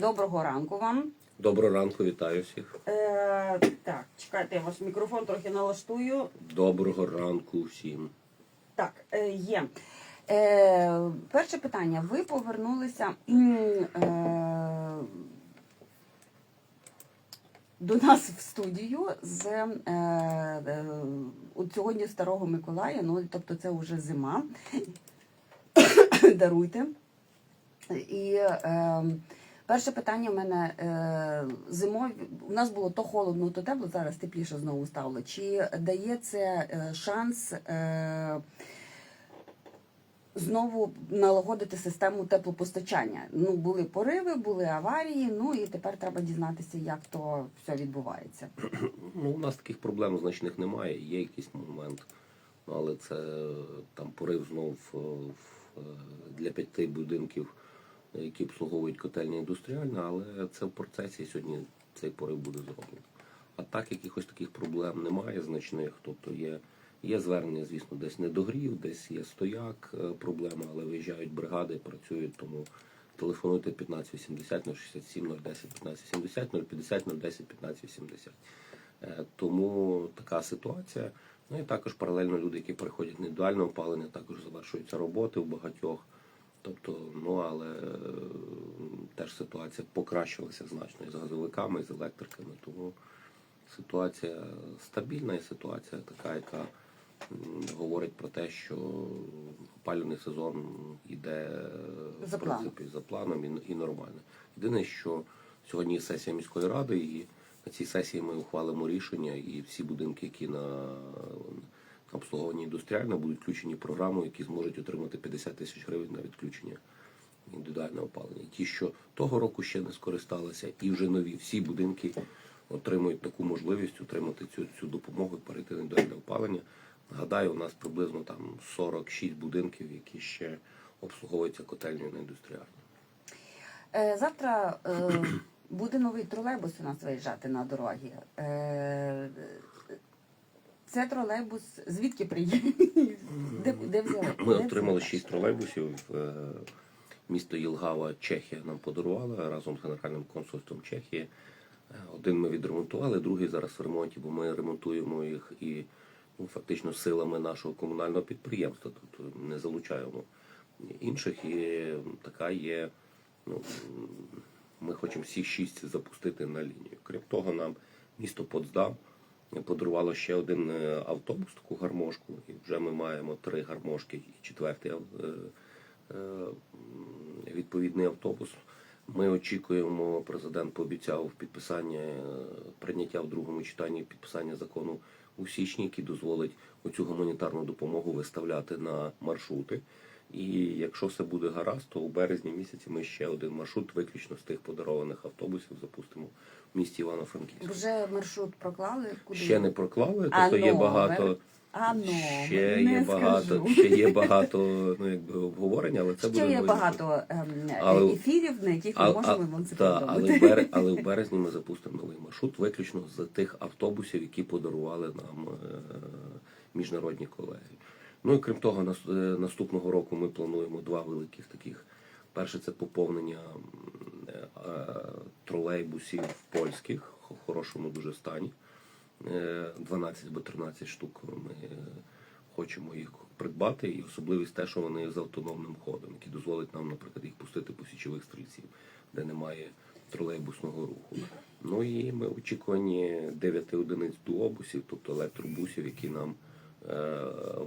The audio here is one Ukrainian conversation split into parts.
Доброго ранку вам. Доброго ранку, вітаю всіх. Е, так, чекайте, я ваш мікрофон трохи налаштую. Доброго ранку всім. Так, е, є. Е, перше питання. Ви повернулися е, до нас в студію з е, е, от сьогодні Старого Миколая, ну тобто це вже зима. Даруйте. І е, перше питання в мене е, зимою. У нас було то холодно, то тепло, зараз тепліше знову стало. Чи дає це е, шанс е, знову налагодити систему теплопостачання? Ну, були пориви, були аварії, ну і тепер треба дізнатися, як то все відбувається. Ну, у нас таких проблем значних немає. Є якийсь момент, але це там порив знов для п'яти будинків, які обслуговують котельня індустріальна, але це в процесі сьогодні цей порив буде зроблений. А так якихось таких проблем немає значних. Тобто є, є звернення, звісно, десь недогрів, десь є стояк, е, проблема, але виїжджають бригади, працюють, тому телефонуйте 1580 067 010 1580 050 010 1580. Е, Тому така ситуація. Ну і також паралельно люди, які переходять на індивідуальне опалення, також завершуються роботи в багатьох. Тобто, ну але е, теж ситуація покращилася значно і з газовиками, і з електриками. Тому ситуація стабільна і ситуація така, яка говорить про те, що опалювальний сезон іде За в принципі за планом і, і нормально. Єдине, що сьогодні сесія міської ради, і на цій сесії ми ухвалимо рішення, і всі будинки, які на обслуговуванні індустріально, будуть включені в програму, які зможуть отримати 50 тисяч гривень на відключення індивідуального опалення. Ті, що того року ще не скористалися, і вже нові всі будинки отримують таку можливість отримати цю, цю допомогу і перейти на індивідуальне опалення. Нагадаю, у нас приблизно там 46 будинків, які ще обслуговуються котельнею на індустріальній. Е, завтра е, буде новий тролейбус у нас виїжджати на дороги. Це тролейбус звідки приїхав? Де, де взяли? Ми Де отримали шість тролейбусів. е, Місто Єлгава, Чехія нам подарувала разом з Генеральним консульством Чехії. Е, Один ми відремонтували, другий зараз в ремонті, бо ми ремонтуємо їх і ну, фактично силами нашого комунального підприємства, тобто не залучаємо інших. І така є. Ну, ми хочемо всі шість запустити на лінію. Крім того, нам місто Потсдам подарувало ще один е, автобус, таку гармошку, і вже ми маємо три гармошки і четвертий е, е, відповідний автобус. Ми очікуємо, президент пообіцяв підписання прийняття в другому читанні підписання закону у січні, який дозволить оцю гуманітарну допомогу виставляти на маршрути. І якщо все буде гаразд, то у березні місяці ми ще один маршрут, виключно з тих подарованих автобусів, запустимо в місті Івано-Франківськ. Вже маршрут проклали? Куди? Ще не проклали, А тобто є багато. А номер? Ще Не є багато, скажу. ще є багато ну, якби, обговорень, але це буде Ще є новий багато ем, Але- ефірів, на яких ми можемо а- вам це але, в березні, але в березні ми запустимо новий маршрут, виключно з тих автобусів, які подарували нам е, міжнародні колеги. Ну і крім того, е, наступного року ми плануємо два великих таких. Перше це поповнення е, е, тролейбусів польських в хорошому дуже стані. Е, 12 або 13 штук ми хочемо їх придбати, і особливість те, що вони з автономним ходом, який дозволить нам, наприклад, їх пустити по січових стрільців, де немає тролейбусного руху. Ну і ми в очікуванні 9 одиниць дуобусів, тобто електробусів, які нам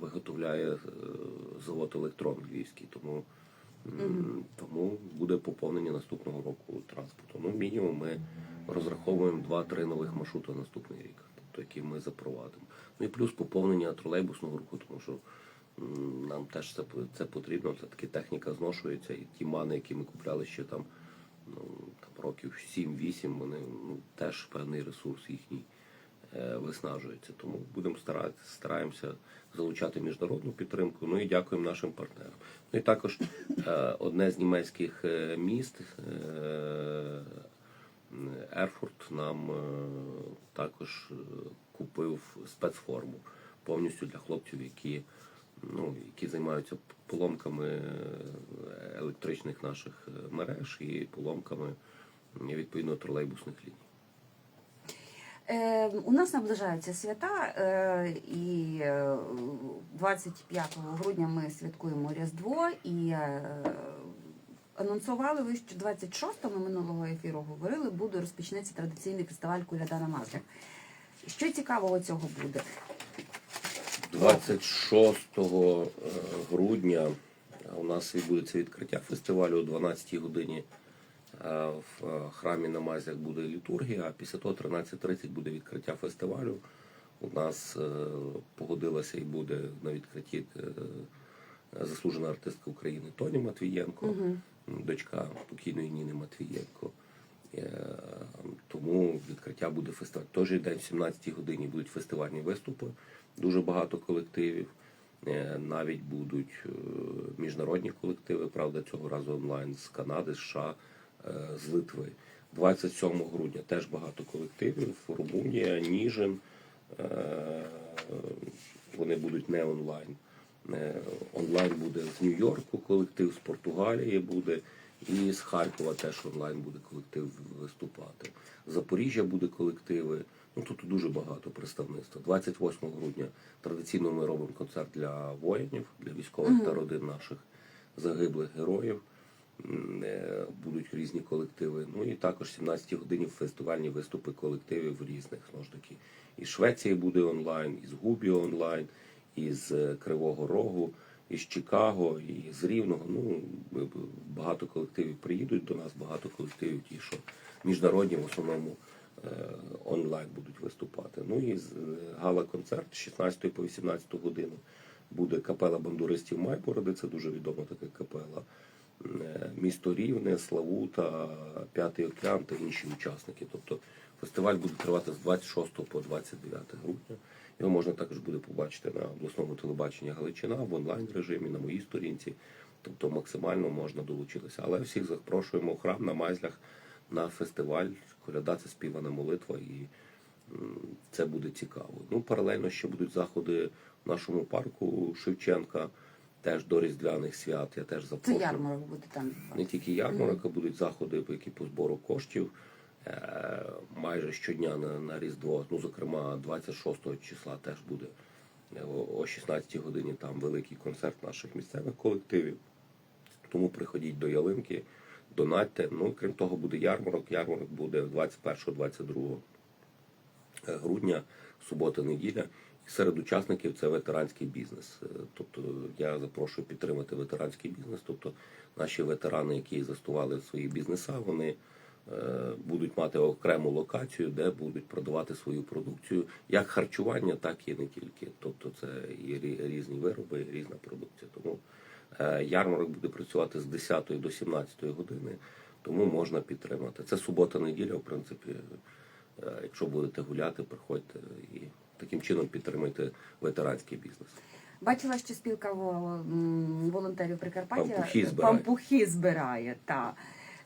виготовляє е, завод електрон львівський. Тому, м, тому буде поповнення наступного року транспорту. Ну, мінімум ми розраховуємо 2-3 нових маршрути на наступний рік, тобто які ми запровадимо. Ну і плюс поповнення тролейбусного руху, тому що нам теж це, це потрібно. Це таки техніка зношується, і ті мани, які ми купляли ще там, ну, там років 7-8, вони ну, теж певний ресурс їхній е, виснажується. Тому будемо старатися, стараємося залучати міжнародну підтримку. Ну і дякуємо нашим партнерам. Ну і також е, одне з німецьких е, міст. Е, Ерфурт нам е, також е, купив спецформу повністю для хлопців, які, ну, які займаються поломками е, електричних наших е, мереж і поломками відповідно тролейбусних ліній. Е, у нас наближаються свята, е, і е, 25 грудня ми святкуємо Різдво і е, анонсували ви, що 26-го ми минулого ефіру говорили, буде розпочнеться традиційний фестиваль Куляда на Мазлях. Що цікавого цього буде? 26 е, грудня у нас відбудеться відкриття фестивалю о 12 годині. Е, В е, храмі на Мазях буде літургія, а після того 13.30 буде відкриття фестивалю. У нас е, погодилася і буде на відкритті заслужена артистка України Тоні Матвієнко, дочка покійної Ніни Матвієнко. Тому відкриття буде фестиваль. Той же день, в 17 годині, будуть фестивальні виступи, дуже багато колективів. Навіть будуть міжнародні колективи, правда, цього разу онлайн з Канади, США, з Литви. 27 грудня теж багато колективів. Румунія, Ніжин. Е, Вони будуть не онлайн. Е, Онлайн буде з Нью-Йорку колектив, з Португалії буде, і з Харкова теж онлайн буде колектив виступати. З Запоріжжя буде колективи. Ну тут дуже багато представництва. 28 грудня традиційно ми робимо концерт для воїнів, для військових та родин наших загиблих героїв. Е, Будуть різні колективи. Ну і також 17 годині фестивальні виступи колективів різних знову ж таки. Із Швеції буде онлайн, із Губіо онлайн, із е, Кривого Рогу, із Чикаго, і з Рівного. Ну багато колективів приїдуть до нас, багато колективів ті, що міжнародні в основному е, онлайн будуть виступати. Ну і гала-концерт з 16 по 18 годину буде капела бандуристів Майбороди, це дуже відома така капела. Е, Місто Рівне, Славута, П'ятий океан та інші учасники. Тобто фестиваль буде тривати з 26 по 29 грудня. Його можна також буде побачити на обласному телебаченні Галичина в онлайн режимі, на моїй сторінці. Тобто максимально можна долучитися. Але всіх запрошуємо в храм на Майзлях на фестиваль. Коляда це співана молитва і це буде цікаво. Ну, паралельно ще будуть заходи в нашому парку Шевченка, теж до Різдвяних свят. Я теж Це ярмарок буде там. Не тільки ярмарок, а будуть заходи, які по збору коштів. Е, Майже щодня на, на Різдво, ну зокрема 26 числа теж буде е, о- о 16 годині там великий концерт наших місцевих колективів. Тому приходіть до ялинки, донатьте. Ну крім того, буде ярмарок. Ярмарок буде 21-22 грудня, субота, неділя. І серед учасників це ветеранський бізнес. Е, Тобто я запрошую підтримати ветеранський бізнес. Тобто наші ветерани, які заснували свої бізнеса, вони е, будуть мати окрему локацію, де будуть продавати свою продукцію, як харчування, так і не тільки. Тобто це і різні вироби, і різна продукція. Тому е, ярмарок буде працювати з 10 до 17 години, тому можна підтримати. Це субота-неділя, в принципі. Якщо будете гуляти, приходьте і таким чином підтримуйте ветеранський бізнес. Бачила, що спілка во- волонтерів Прикарпаття Пампухи збирає. пампухи збирає. Та.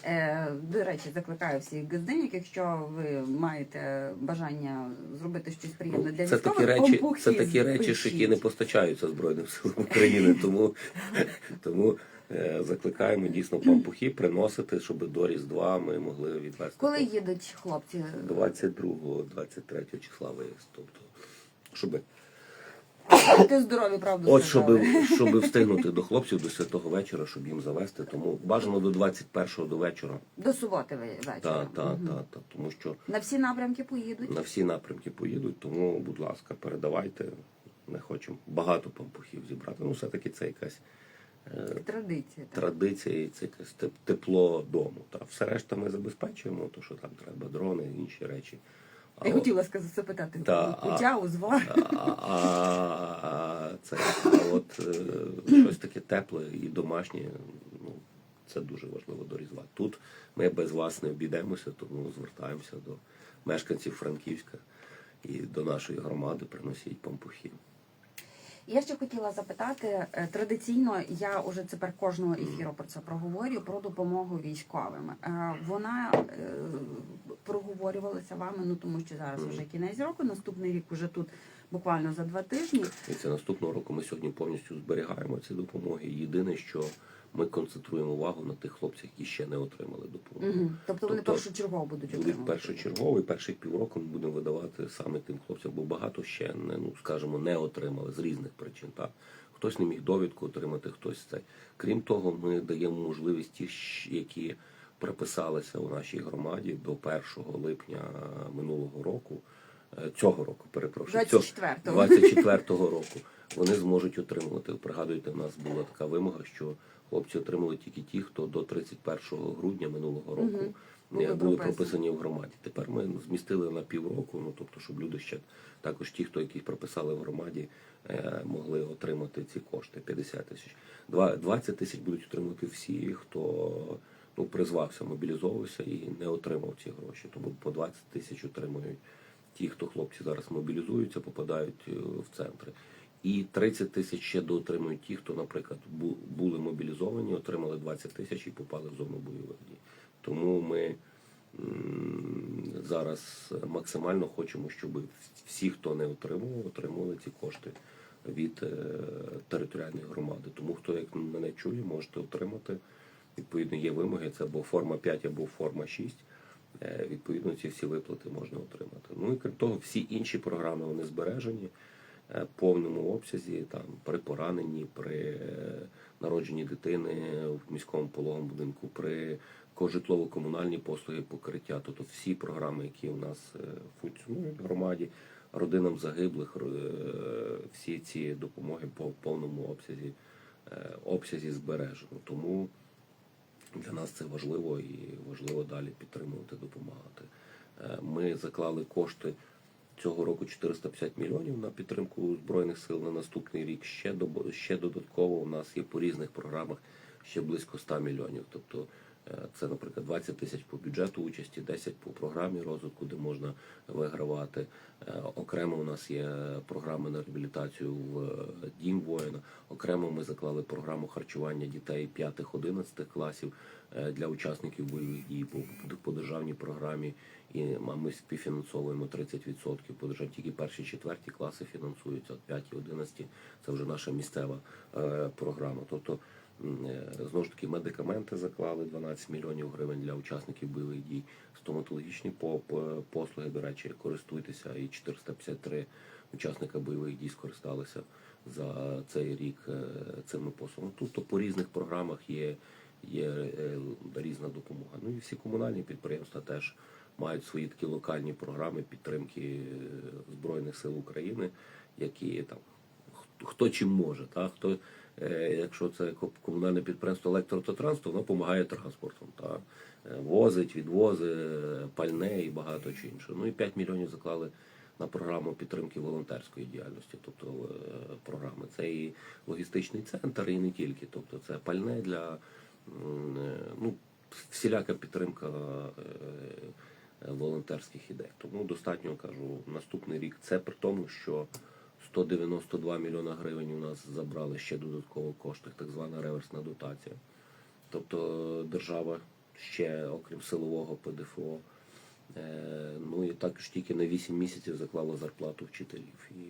Е, До речі, закликаю всіх газдинів, якщо ви маєте бажання зробити щось приємне для Це військових, такі речі, це такі речі, які не постачаються Збройним силам України. Тому, тому е, закликаємо дійсно пампухи приносити, щоб до Різдва ми могли відвести. Коли їдуть хлопці? 22-23 числа виїзд. Тобто, щоб Ти здорові, правду От щоб, щоб встигнути до хлопців до святого вечора, щоб їм завести. Тому бажано до 21-го до вечора. До суботи вечора. Та, та, Мгм. та, та, тому що На всі напрямки поїдуть. на всі напрямки поїдуть. Тому, будь ласка, передавайте. Ми хочемо багато пампухів зібрати. Ну, все-таки це якась е, Традиція. традиція, і це якесь тепло дому. Та все решта ми забезпечуємо, то що там треба дрони, інші речі. А Я от- хотіла сказати, запитати Та, кутя, узвар. а, а, а, це, а от е, щось таке тепле і домашнє, ну, це дуже важливо до Різдва. Тут ми без вас не обійдемося, тому звертаємося до мешканців Франківська і до нашої громади приносіть пампухи. Я ще хотіла запитати е, традиційно. Я уже тепер кожного ефіру про це проговорю про допомогу військовим. Е, Вона е, проговорювалася вами, ну тому що зараз вже кінець року. Наступний рік уже тут буквально за два тижні. І це наступного року ми сьогодні повністю зберігаємо ці допомоги. Єдине, що ми концентруємо увагу на тих хлопцях, які ще не отримали допомогу. Угу. Тобто вони Тобто першочергово будуть отримувати. першочерговий, перших півроку ми будемо видавати саме тим хлопцям, бо багато ще не ну скажімо, не отримали з різних причин. Так хтось не міг довідку отримати, хтось це. Крім того, ми даємо можливість ті, які приписалися у нашій громаді до 1 липня минулого року. Цього року, перепрошую, цього- 24-го. 24-го року вони зможуть отримувати. Пригадуєте, в нас була така вимога, що хлопці отримали тільки ті, хто до 31 грудня минулого року не Були були прописані. в громаді. Тепер ми змістили на півроку, ну тобто, щоб люди ще також ті, хто якісь прописали в громаді, е, могли отримати ці кошти 50 тисяч. Два- 20 тисяч будуть отримувати всі, хто ну призвався, мобілізовувався і не отримав ці гроші. Тому по 20 тисяч отримують ті, хто хлопці зараз мобілізуються, попадають е, в центри. І 30 тисяч ще доотримують ті, хто, наприклад, були мобілізовані, отримали 20 тисяч і попали в зону бойових дій. Тому ми зараз максимально хочемо, щоб всі, хто не отримував, отримали ці кошти від е, територіальної громади. Тому хто як мене чує, можете отримати. Відповідно, є вимоги, це або форма 5, або форма 6. Е, Відповідно, ці всі виплати можна отримати. Ну і крім того, всі інші програми вони збережені е, в повному обсязі, там при пораненні, при е, народженні дитини в міському пологовому будинку, при ко- житлово-комунальні послуги покриття. Тобто всі програми, які у нас функціонують в громаді, родинам загиблих, всі ці допомоги по повному обсязі, обсязі збережено. Тому для нас це важливо і важливо далі підтримувати, допомагати. Е, Ми заклали кошти цього року 450 мільйонів на підтримку збройних сил на наступний рік. Ще ще додатково у нас є по різних програмах ще близько 100 мільйонів. Тобто це, наприклад, 20 тисяч по бюджету участі, 10 по програмі розвитку, де можна вигравати. Е, Окремо у нас є програми на реабілітацію в е, дім воїна. Окремо ми заклали програму харчування дітей 5-11 класів е, для учасників бойових дій по, державній програмі. І ми співфінансовуємо 30% по державі. Тільки перші четверті класи фінансуються, от 5 11 це вже наша місцева е, програма. Тобто е, знову ж таки медикаменти заклали 12 мільйонів гривень для учасників бойових дій, стоматологічні по- по- послуги, до речі, користуйтеся, і 453 учасника бойових дій скористалися за цей рік е, цими послугами. Тобто по різних програмах є, є е, різна допомога. Ну і всі комунальні підприємства теж мають свої такі локальні програми підтримки е, Збройних сил України, які там хто чим може, та хто. Е, Якщо це ко- комунальне підприємство електротранс, то воно допомагає транспортом. Та, е, возить, відвозить, е, пальне і багато чого іншого. Ну і 5 мільйонів заклали на програму підтримки волонтерської діяльності, тобто програми. Це і логістичний центр, і не тільки. Тобто це пальне для ну, всіляка підтримка волонтерських ідей. Тому достатньо кажу, наступний рік це при тому, що 192 мільйона гривень у нас забрали ще додатково кошти, так звана реверсна дотація. Тобто держава ще, окрім силового ПДФО, е, ну і також тільки на 8 місяців заклала зарплату вчителів. І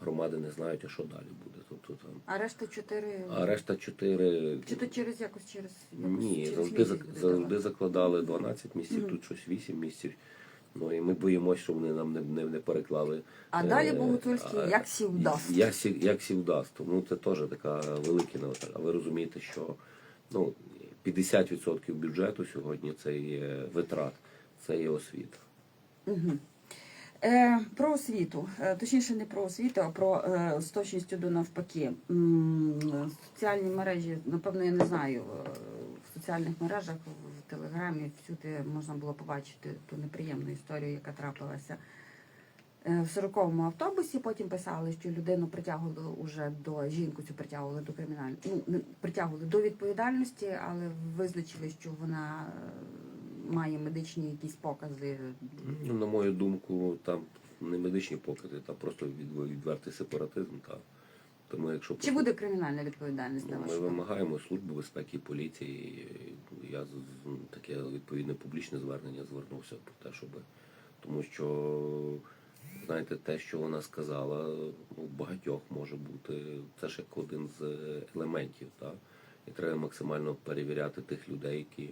громади не знають, а що далі буде. Тобто там. А решта чотири. А решта 4 Чи то через якось через ні, через завжди, завжди закладали 12 місяців, Мгм. тут щось 8 місяців. Ну і ми боїмося, що вони нам не, не, не переклали. А далі е, як сів дасть. Як сів, як сів дасть. Тому це теж така велика навика. А ви розумієте, що ну, 50% бюджету сьогодні це є витрат, це є освіта. Угу. Е, про освіту, Е, точніше, не про освіту, а про е, з точністю до навпаки. М, Соціальні мережі, напевно, я не знаю. Соціальних мережах, в телеграмі, всюди можна було побачити ту неприємну історію, яка трапилася е, в 40-му автобусі. Потім писали, що людину притягували уже до жінку цю притягували до кримінальної, ну притягували до відповідальності, але визначили, що вона е, має медичні якісь покази. Ну, на мою думку, там не медичні покази, там просто відвертий сепаратизм. Та. Тому якщо Чи буде кримінальна відповідальність на Ну. Ми вимагаємо служби безпеки поліції. Я таке відповідне публічне звернення звернувся про те, щоб тому що знаєте, те, що вона сказала, ну, в багатьох може бути. Це ж як один з елементів. Так? І треба максимально перевіряти тих людей, які,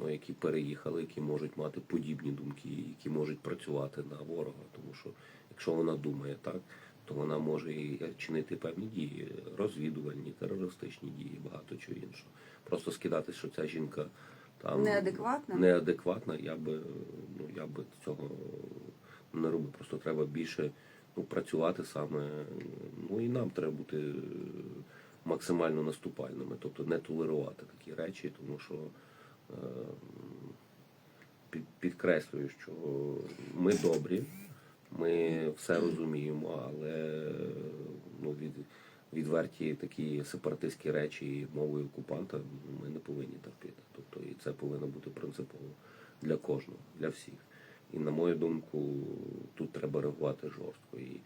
ну, які переїхали, які можуть мати подібні думки, які можуть працювати на ворога. Тому що якщо вона думає так, то вона може і чинити певні дії, розвідувальні, терористичні дії, багато чого іншого. Просто скидати, що ця жінка там Неадекватна? неадекватна, я би ну я би цього не робив. Просто треба більше ну, працювати саме. Ну і нам треба бути максимально наступальними, тобто не толерувати такі речі, тому що е, під, підкреслюю, що ми добрі, ми все розуміємо, але ну, від, відверті такі сепаратистські речі мовою окупанта ми не повинні терпіти. Тобто і це повинно бути принципово для кожного, для всіх. І на мою думку, тут треба реагувати жорстко. І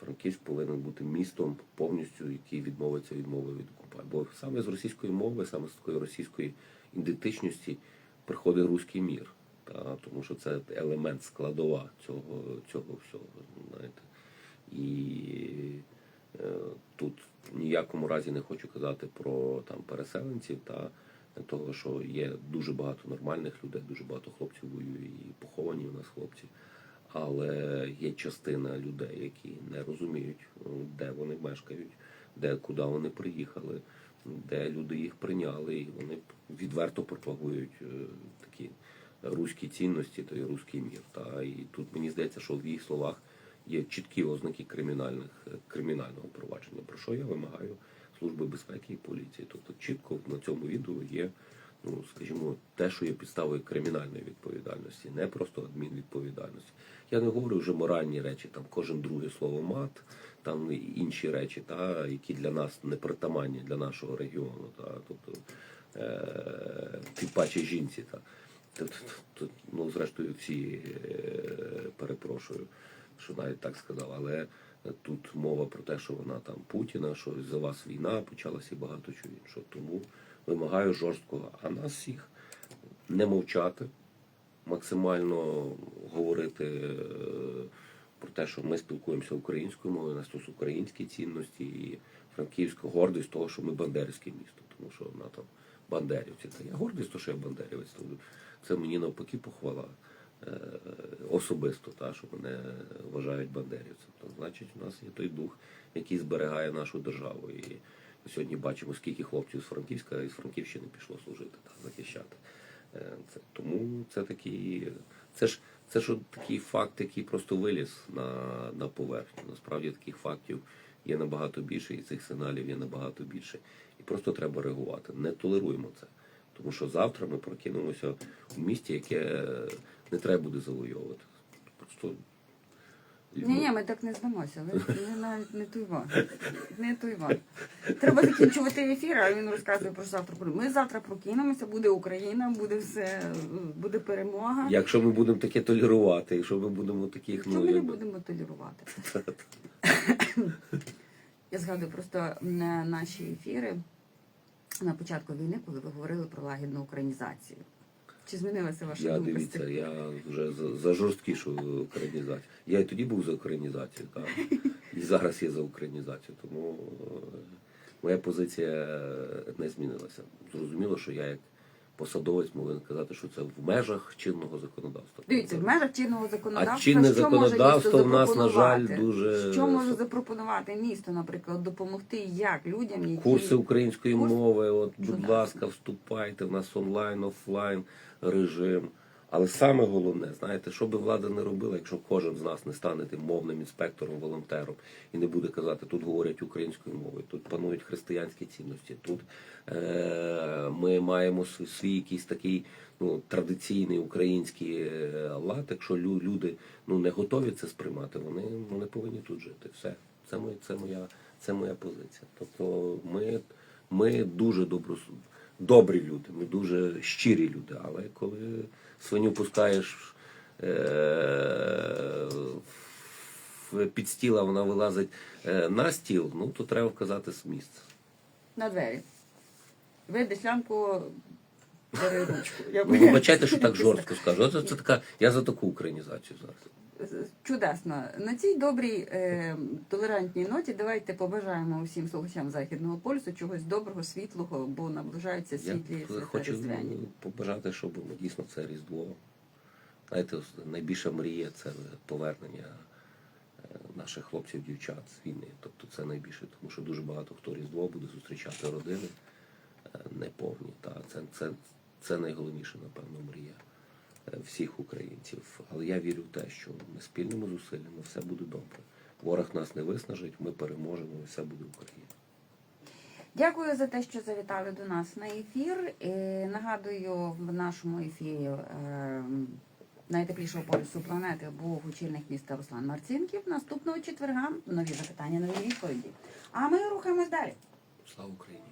Франківськ повинен бути містом повністю, який відмовиться від мови від окупантів. Бо саме з російської мови, саме з такої російської ідентичності приходить руський мір. Та, тому що це елемент складова цього, цього всього. Знаєте. І е, тут в ніякому разі не хочу казати про там переселенців та того, що є дуже багато нормальних людей, дуже багато хлопців воює і поховані у нас хлопці. Але є частина людей, які не розуміють, ну, де вони мешкають, де куди вони приїхали, де люди їх прийняли, і вони відверто пропагують е, такі руські цінності, той руський мір. Та і тут мені здається, що в їх словах є чіткі ознаки кримінальних кримінального провадження. Про що я вимагаю служби безпеки і поліції? Тобто чітко на цьому відео є. Ну, скажімо, те, що є підставою кримінальної відповідальності, не просто адмінвідповідальності. Я не говорю вже моральні речі, там кожен друге слово мат, там інші речі, та, які для нас не притаманні для нашого регіону. Та, тобто, е, тим паче жінці. Та. Ну, зрештою, всі е, перепрошую, що навіть так сказав, але тут мова про те, що вона там Путіна, що за вас війна почалася і багато чого іншого. Тому вимагаю жорсткого, а нас всіх не мовчати, максимально говорити е, про те, що ми спілкуємося українською мовою, нас тут українські цінності і франківська гордість того, що ми бандерське місто, тому що вона там бандерівці. Та я гордість, того, що я бандерівець. Це мені навпаки похвала е, особисто, та, що мене вважають бандерівцем. То, значить, у нас є той дух, який зберігає нашу державу. І сьогодні бачимо, скільки хлопців з Франківська і з Франківщини пішло служити та захищати. Е, Це, тому це такий, це ж це ж такий факт, який просто виліз на, на поверхню. Насправді таких фактів є набагато більше, і цих сигналів є набагато більше. І просто треба реагувати. Не толеруємо це. Тому що завтра ми прокинемося в місті, яке не треба буде завойовувати. Просто Ні, ні, ми так не здамося. Ви, ви навіть не той ван. Не той ван. Треба закінчувати ефір, а він розказує про завтра. Ми завтра прокинемося, буде Україна, буде все, буде перемога. Якщо ми будемо таке толерувати, якщо ми будемо таких Що ми не будемо толерувати? Я згадую просто наші ефіри на початку війни, коли ви говорили про лагідну українізацію. Чи змінилася ваша Я думка? Я дивіться, я вже за, за жорсткішу українізацію. Я і тоді був за українізацію, так. І зараз є за українізацію. Тому е, моя позиція не змінилася. Зрозуміло, що я як посадовець повинен казати, що це в межах чинного законодавства. Дивіться, в межах чинного законодавства, А чинне що може законодавство місто в нас, на жаль, дуже Що може запропонувати місто, наприклад, допомогти як людям, які Курси української Курс- мови, от, будь Чудово. ласка, вступайте, в нас онлайн, офлайн режим. Але саме головне, знаєте, що би влада не робила, якщо кожен з нас не стане тим мовним інспектором, волонтером і не буде казати, тут говорять українською мовою, тут панують християнські цінності, тут е- ми маємо свій, якийсь такий ну, традиційний український е, лад. Якщо лю- люди ну, не готові це сприймати, вони, вони повинні тут жити. Все. Це, моя, це, моя, це моя позиція. Тобто ми, ми дуже добро, добрі люди, ми дуже щирі люди, але коли свиню пускаєш е- в- під стіл, а вона вилазить е, на стіл, ну то треба вказати з місця. на двері. Ви деслянку бери ручку. Я Ну, вибачайте, що так жорстко скажу. Оце це така, я за таку українізацію зараз. Чудесно. На цій добрій е, толерантній ноті давайте побажаємо усім слухачам західного полюсу чогось доброго, світлого, бо наближаються світлі свята хочу різдвяні. побажати, щоб дійсно це Різдво. Знаєте, найбільша мрія це повернення е, наших хлопців, дівчат з війни. Тобто це найбільше, тому що дуже багато хто Різдво буде зустрічати родини е, неповні. Та це, це, це найголовніша, напевно, мрія всіх українців. Але я вірю в те, що ми спільними зусиллями все буде добре. Ворог нас не виснажить, ми переможемо, і все буде Україна. Дякую за те, що завітали до нас на ефір. Е, нагадую, в нашому ефірі е, найтеплішого полюсу планети був очільник міста Руслан Марцінків. Наступного четверга нові запитання, нові відповіді. А ми рухаємось далі. Слава Україні!